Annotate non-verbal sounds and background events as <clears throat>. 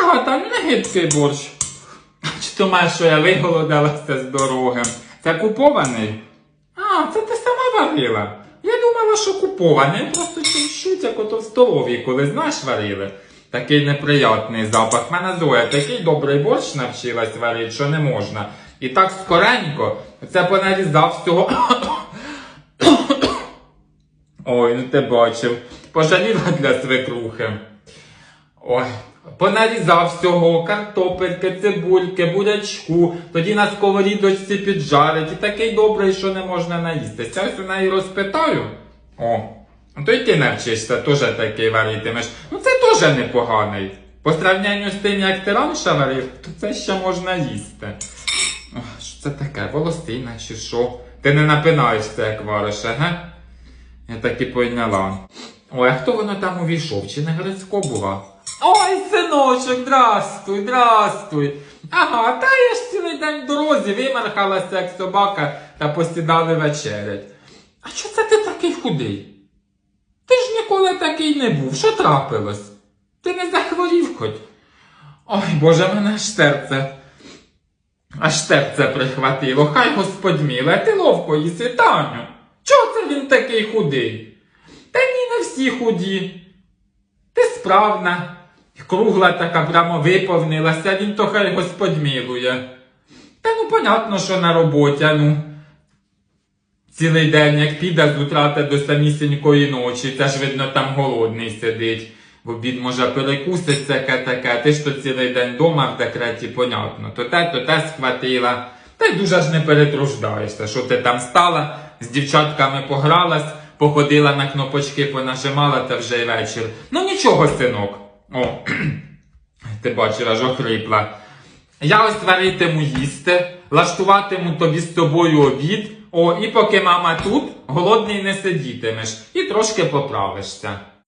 Ага, там не гидкий борщ. Чи ти маєш, що я виголодалася з дороги? Це купований? А, це ти сама варила. Я думала, що купований, просто чуть як ото в столовій, коли знаєш варили. Такий неприятний запах. Мене Зоя такий добрий борщ навчилась варити, що не можна. І так скоренько, це понарізав всього. Ой, ну ти бачив. Пожаліла для свекрухи. Ой, понарізав всього, картопельки, цибульки, бурячку, тоді на сковорідочці піджарить і такий добрий, що не можна наїстися. Ось у неї розпитаю. О, то й ти навчишся, теж такий варитимеш. Ну це теж непоганий. По сравнянню з тим, як ти раніше варив, то це ще можна їсти. Ох, що це таке? Волосина чи що? Ти не напинаєшся, як вариш, ага? Я так і поняла. Ой, а хто воно там увійшов? Чи не Грицько була? Ой, синочок, здрастуй, здрастуй. Ага, та я ж цілий день в дорозі вимархалася, як собака, та посідали вечерять. А чого це ти такий худий? Ти ж ніколи такий не був. Що трапилось? Ти не захворів хоч? Ой, Боже, мене аж серце. Аж серце прихватило, хай господь міле, ти ловко їси, Таню. Чого це він такий худий? Та ні, не всі худі. Ти справна, кругла така прямо виповнилася, він то хай господь милує. Та ну понятно, що на роботі, ну. Цілий день, як піде з утра та до самісінької ночі, це ж видно там голодний сидить. В обід може перекусить таке таке, ти ж то цілий день дома в декреті, понятно. То те, то те схватила. Та й дуже ж не перетруждаєшся, що ти там стала, з дівчатками погралась, походила на кнопочки, понажимала, та вже й вечір. Ну нічого, синок. О, <clears throat> ти бачиш, аж охрипла. Я ось варитиму їсти, лаштуватиму тобі з тобою обід. О, і поки мама тут, голодний не сидітимеш і трошки поправишся.